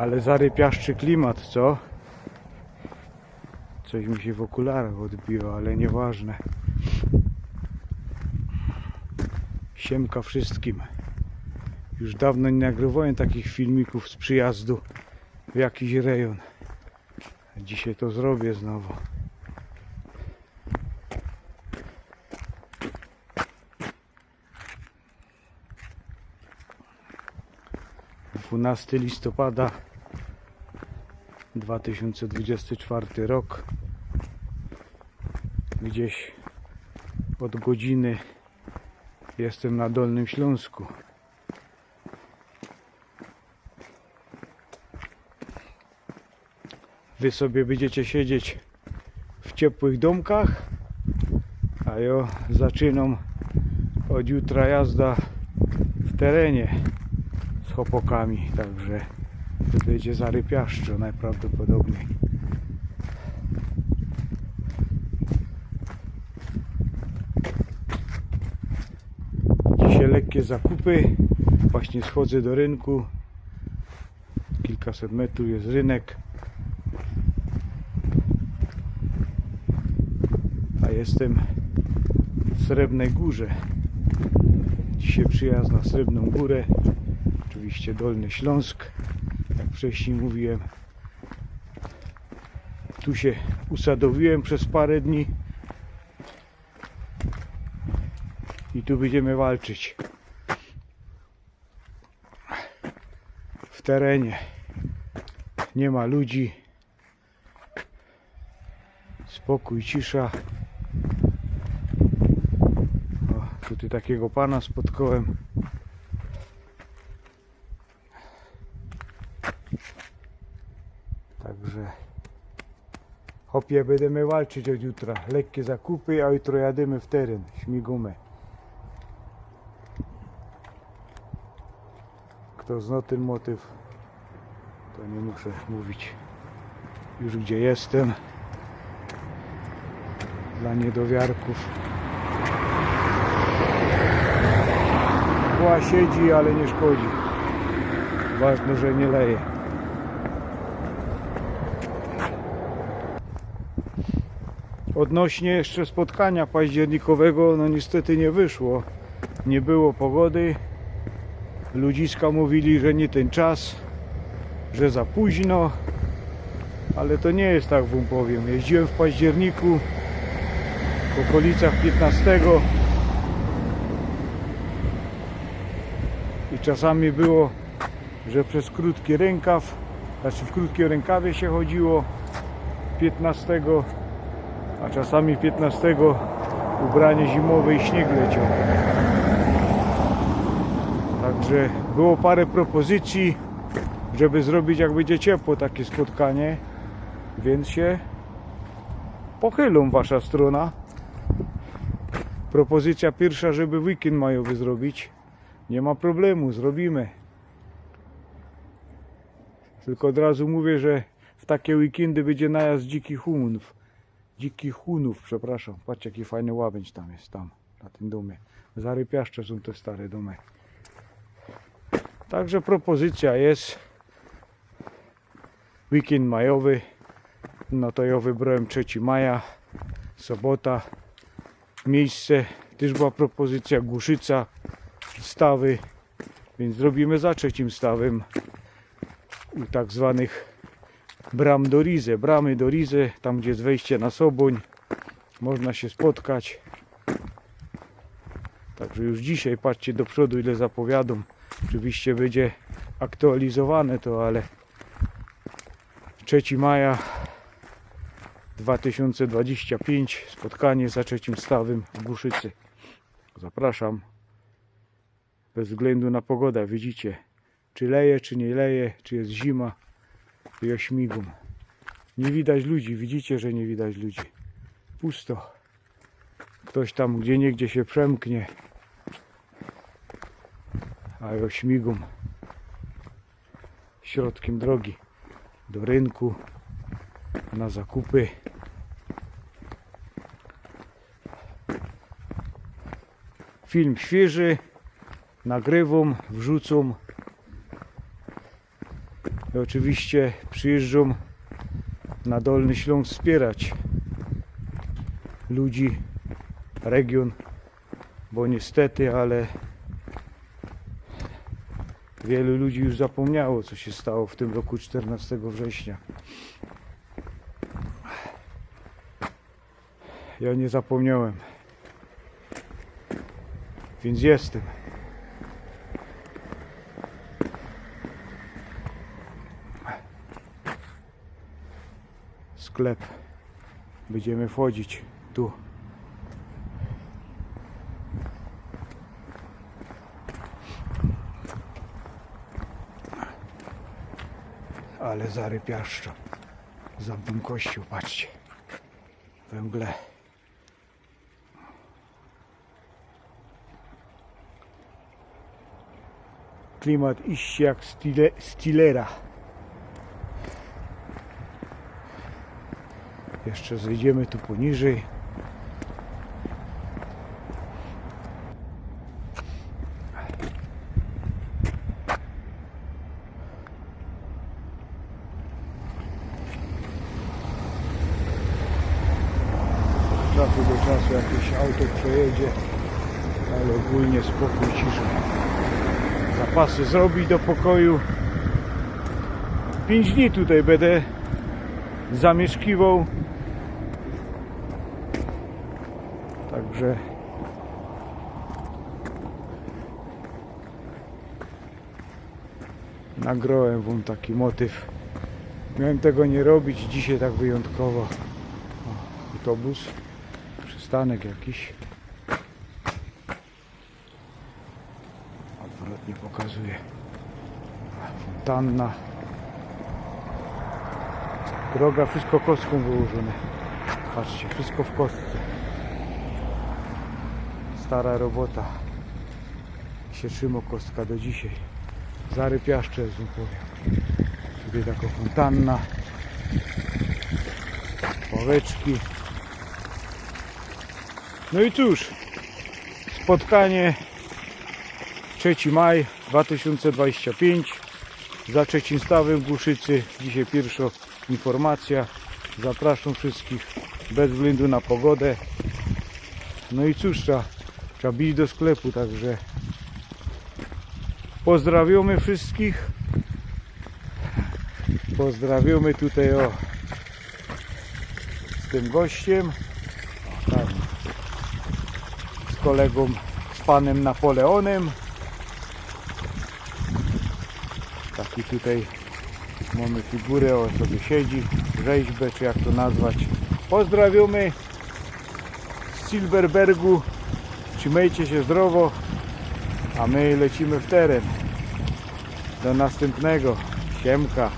Ale zarypiaszczy klimat, co? Coś mi się w okularach odbiło, ale nieważne. Siemka wszystkim. Już dawno nie nagrywałem takich filmików z przyjazdu w jakiś rejon. Dzisiaj to zrobię znowu. Dwunasty listopada 2024 rok. Gdzieś od godziny jestem na Dolnym Śląsku. Wy sobie będziecie siedzieć w ciepłych domkach, a ja zaczynam od jutra jazda w terenie z chłopakami, także to będzie zarypiaszczo najprawdopodobniej. Dzisiaj lekkie zakupy, właśnie schodzę do rynku, kilkaset metrów jest rynek. A jestem w Srebrnej Górze. Dzisiaj przyjazd na Srebrną Górę. Oczywiście Dolny Śląsk. Wcześniej mówiłem. Tu się usadowiłem przez parę dni. I tu będziemy walczyć. W terenie. Nie ma ludzi. Spokój, cisza. O, tutaj takiego pana spotkałem. Także hopie będziemy walczyć od jutra. Lekkie zakupy, a jutro jadymy w teren. Śmigumy. Kto zna ten motyw, to nie muszę mówić już gdzie jestem dla niedowiarków. Była siedzi, ale nie szkodzi. Ważne, że nie leje. Odnośnie jeszcze spotkania październikowego, no niestety nie wyszło. Nie było pogody. Ludziska mówili, że nie ten czas, że za późno. Ale to nie jest tak, wam powiem. Jeździłem w październiku, w okolicach 15 i czasami było, że przez krótki rękaw, znaczy w krótkim rękawie się chodziło 15, a czasami 15 ubranie zimowe i śnieg leciał. Także było parę propozycji, żeby zrobić jak będzie ciepło takie spotkanie, więc się pochylą wasza strona. Propozycja pierwsza, żeby weekend majowy zrobić. Nie ma problemu, zrobimy. Tylko od razu mówię, że w takie weekendy będzie najazd dzikich hunów. Dzikich hunów, przepraszam. Patrzcie jaki fajny łabędź tam jest, tam, na tym domie. Zarypiaszcze są te stare domy. Także propozycja jest. Weekend majowy. No to ja wybrałem 3 maja, sobota. Miejsce, też była propozycja Głuszyca, stawy, więc zrobimy za trzecim stawem u tak zwanych bram do Rize, bramy do Rize, tam gdzie jest wejście na Soboń, można się spotkać. Także już dzisiaj patrzcie do przodu ile zapowiadam. Oczywiście będzie aktualizowane to, ale 3 maja 2025 spotkanie za trzecim stawem w Głuszycy. Zapraszam. Bez względu na pogodę, widzicie, czy leje, czy nie leje, czy jest zima, i ośmigum. Nie widać ludzi, widzicie, że nie widać ludzi. Pusto. Ktoś tam gdzie niegdzie się przemknie. A ośmigum środkiem drogi do rynku na zakupy. Film świeży, nagrywam, wrzucam. I oczywiście przyjeżdżą na Dolny Śląsk wspierać ludzi, region, bo niestety, ale wielu ludzi już zapomniało, co się stało w tym roku 14 września. Ja nie zapomniałem, więc jestem. Sklep. Będziemy wchodzić tu. Ale zarypiaszczo. Za tym kościół, patrzcie. We mgle. Klimat iście jak stile, Stilera. Jeszcze zejdziemy tu poniżej. Czasu do czasu jakieś auto przejedzie, ale ogólnie spokój, cisza. Zapasy zrobić do pokoju. Pięć dni tutaj będę zamieszkiwał. Także nagrałem wam taki motyw. Miałem tego nie robić, dzisiaj tak wyjątkowo. O, autobus, przystanek jakiś. Odwrotnie pokazuje. Fontanna. Droga, wszystko kostką wyłożone. Patrzcie, wszystko w kostce. Stara robota. Się trzyma kostka do dzisiaj. Zarypiaszcze, z powiem. Tutaj taka fontanna. Pałeczki. No i cóż, spotkanie 3 maj 2025 za trzecim stawem Głuszycy. Dzisiaj pierwsza informacja. Zapraszam wszystkich bez względu na pogodę. No i cóż, trzeba, trzeba bić do sklepu, także pozdrawiamy wszystkich. Pozdrawiamy tutaj o z tym gościem. Tam, z kolegą, z panem Napoleonem. Taki tutaj mamy figurę, o sobie siedzi, rzeźbę, czy jak to nazwać. Pozdrawiamy z Silverbergu. Trzymajcie się zdrowo, a my lecimy w teren. Do następnego. Siemka.